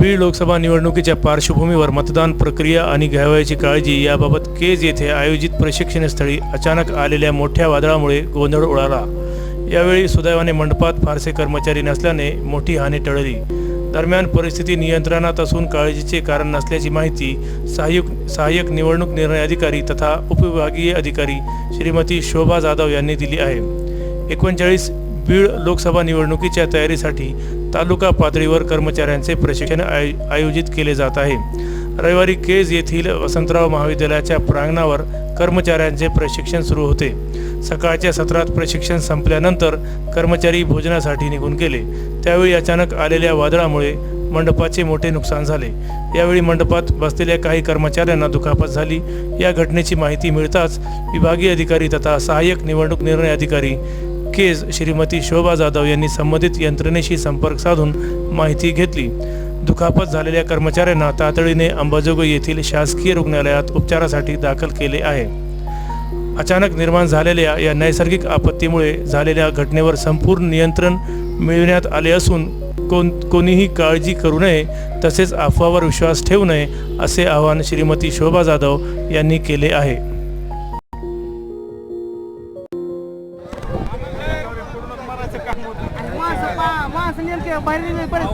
बीड लोकसभा निवडणुकीच्या पार्श्वभूमीवर मतदान प्रक्रिया आणि घ्यावयाची काळजी याबाबत केज येथे आयोजित प्रशिक्षणस्थळी अचानक आलेल्या मोठ्या वादळामुळे गोंधळ उडाला. यावेळी सुदैवाने मंडपात फारसे कर्मचारी नसल्याने मोठी हानी टळली. दरम्यान परिस्थिती नियंत्रणात असून काळजीचे कारण नसल्याची माहिती सहाय्यक सहाय्यक निवडणूक निर्णय अधिकारी तथा उपविभागीय अधिकारी श्रीमती शोभा जाधव यांनी दिली आहे. एकोणचाळीस बीड लोकसभा निवडणुकीच्या तयारीसाठी तालुका पातळीवर कर्मचाऱ्यांचे प्रशिक्षण आय आयोजित केले जात आहे. रविवारी केज येथील वसंतराव महाविद्यालयाच्या प्रांगणावर कर्मचाऱ्यांचे प्रशिक्षण सुरू होते. सकाळच्या सत्रात प्रशिक्षण संपल्यानंतर कर्मचारी भोजनासाठी निघून गेले. त्यावेळी अचानक आलेल्या वादळामुळे मंडपाचे मोठे नुकसान झाले. यावेळी मंडपात बसलेल्या काही कर्मचाऱ्यांना दुखापत झाली. या घटनेची माहिती मिळताच विभागीय अधिकारी तथा सहाय्यक निवडणूक निर्णय अधिकारी केज श्रीमती शोभा जाधव यांनी संबंधित यंत्रणेशी संपर्क साधून माहिती घेतली. दुखापत झालेल्या कर्मचाऱ्यांना तातडीने अंबाजोगाई येथील शासकीय रुग्णालयात उपचारासाठी दाखल केले आहे. अचानक निर्माण झालेल्या या नैसर्गिक आपत्तीमुळे झालेल्या घटनेवर संपूर्ण नियंत्रण मिळविण्यात आले असून कोण कोणीही काळजी करू नये तसेच अफवावर विश्वास ठेवू नये असे आवाहन श्रीमती शोभा जाधव यांनी केले आहे. माणसं नेमके बाहेर निघाले,